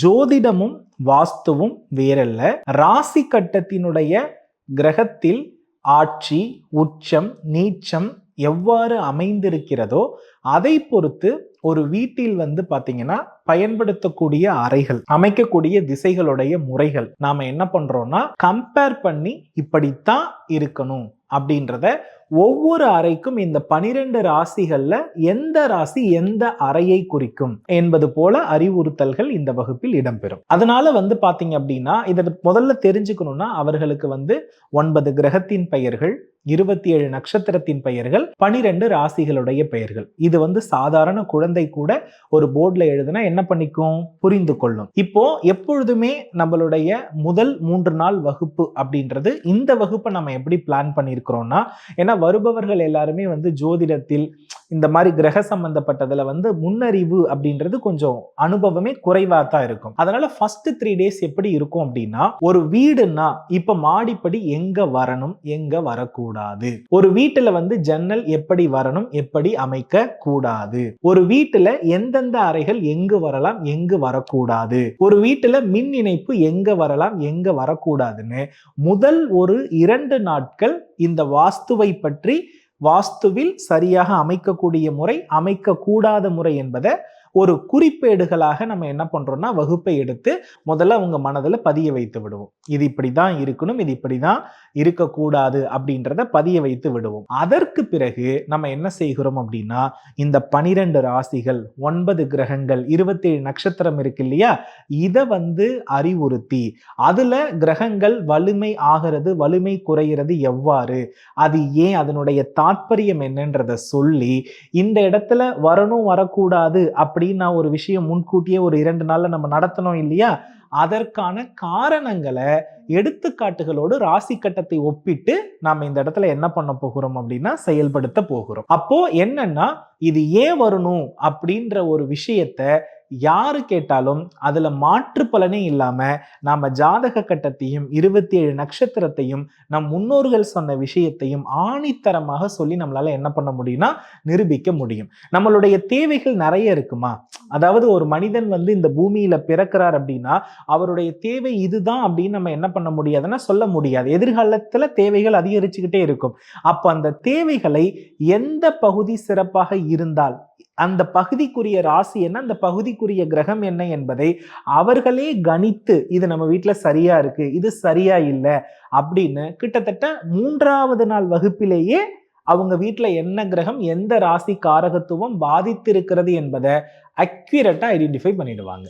ஜோதிடமும் வாஸ்துவும் வேறல்ல. ராசி கட்டத்தினுடைய கிரகத்தில் ஆட்சி உச்சம் நீச்சம் எவ்வாறு அமைந்திருக்கிறதோ அதை பொறுத்து ஒரு வீட்டில் வந்து பாத்தீங்கன்னா பயன்படுத்தக்கூடிய அறைகள் அமைக்கக்கூடிய திசைகளுடைய முறைகள். நாம என்ன பண்றோம்னா கம்பேர் பண்ணி இப்படித்தான் இருக்கணும் அப்படின்றத ஒவ்வொரு அறைக்கும் இந்த பனிரெண்டு ராசிகள்ல எந்த ராசி எந்த அறையை குறிக்கும் என்பது போல அறிவுறுத்தல்கள் இந்த வகுப்பில் இடம்பெறும். அதனால வந்து பாத்தீங்க அப்படின்னா இதை முதல்ல தெரிஞ்சுக்கணும்னா அவர்களுக்கு வந்து ஒன்பது கிரகத்தின் பெயர்கள் இருபத்தி ஏழு நட்சத்திரத்தின் பெயர்கள் பனிரெண்டு ராசிகளுடைய பெயர்கள். இது வந்து சாதாரண குழந்தை கூட ஒரு போர்டில் எழுதுனா என்ன பண்ணிக்கும்? புரிந்து கொள்ளும். இப்போ எப்பொழுதுமே நம்மளுடைய முதல் மூன்று நாள் வகுப்பு அப்படின்றது இந்த வகுப்பை நம்ம எப்படி பிளான் பண்ணியிருக்கிறோம்னா ஏன்னா வருபவர்கள் எல்லாருமே வந்து ஜோதிடத்தில் இந்த மாதிரி கிரக சம்பந்தப்பட்டதுல வந்து முன்னறிவு அப்படின்றது கொஞ்சம் அனுபவமே குறைவா தான் இருக்கும். அதனால ஃபர்ஸ்ட் த்ரீ டேஸ் எப்படி இருக்கும் அப்படின்னா ஒரு வீடுன்னா இப்ப மாடிப்படி எங்க வரணும் எங்க வரக்கூடாது. ஒரு வீட்டுல வந்து ஜன்னல் எப்படி வரணும் எப்படி அமைக்க கூடாது ஒரு வீட்டுல எந்தெந்த அறைகள் எங்கு வரலாம் எங்கு வரக்கூடாது. ஒரு வீட்டுல மின் இணைப்பு எங்க வரலாம் எங்க வரக்கூடாதுன்னு முதல் ஒரு இரண்டு நாட்கள் இந்த வாஸ்துவை பற்றி வாஸ்துவில் சரியாக அமைக்கக்கூடிய முறை அமைக்கக்கூடாத முறை என்பதை ஒரு குறிப்பேடுகளாக நம்ம என்ன பண்ணுறோன்னா வகுப்பை எடுத்து முதல்ல உங்க மனதில் பதிய வைத்து விடுவோம். இது இப்படி தான் இருக்கணும் இது இப்படி தான் இருக்கக்கூடாது அப்படின்றத பதிய வைத்து விடுவோம். அதற்கு பிறகு நம்ம என்ன செய்கிறோம் அப்படின்னா இந்த பனிரெண்டு ராசிகள் ஒன்பது கிரகங்கள் இருபத்தேழு நட்சத்திரம் இருக்கு இல்லையா? இதை வந்து அறிவுறுத்தி அதுல கிரகங்கள் வலிமை ஆகிறது வலிமை குறைகிறது எவ்வாறு? அது ஏன் அதனுடைய தாற்பயம் என்னன்றத சொல்லி இந்த இடத்துல வரணும் வரக்கூடாது அப்படி அப்படின்னு ஒரு விஷயம் முன்கூட்டியே ஒரு இரண்டு நாள்ல நம்ம நடத்தணும் இல்லையா? அதற்கான காரணங்களை எடுத்துக்காட்டுகளோடு ராசி கட்டத்தை ஒப்பிட்டு நாம இந்த இடத்துல என்ன பண்ண போகிறோம் அப்படின்னா செயல்படுத்த போகிறோம். அப்போ என்னன்னா இது ஏன் வரணும் அப்படின்ற ஒரு விஷயத்த யாரு கேட்டாலும் அதுல மாற்று பலனே இல்லாம நாம ஜாதக கட்டத்தையும் இருபத்தி ஏழு நட்சத்திரத்தையும் நம் முன்னோர்கள் சொன்ன விஷயத்தையும் ஆணித்தரமாக சொல்லி நம்மளால என்ன பண்ண முடியும்னா நிரூபிக்க முடியும். நம்மளுடைய தேவைகள் நிறைய இருக்குமா? அதாவது ஒரு மனிதன் வந்து இந்த பூமியில பிறக்கிறார் அப்படின்னா அவருடைய தேவை இதுதான் அப்படின்னு நம்ம என்ன பண்ண முடியாதுன்னா சொல்ல முடியாது. எதிர்காலத்துல தேவைகள் அதிகரிச்சுக்கிட்டே இருக்கும். அப்ப அந்த தேவைகளை எந்த பகுதி சிறப்பாக இருந்தால் அந்த பகுதிக்குரிய ராசி என்ன? அந்த பகுதிக்குரிய கிரகம் என்ன என்பதை அவர்களே கணித்து இது நம்ம வீட்டில் சரியா இருக்கு இது சரியா இல்லை அப்படின்னு கிட்டத்தட்ட மூன்றாவது நாள் வகுப்பிலேயே அவங்க வீட்டில் என்ன கிரகம் எந்த ராசி காரகத்துவம் பாதித்திருக்கிறது என்பதை அக்யூரட்டாக ஐடென்டிஃபை பண்ணிடுவாங்க.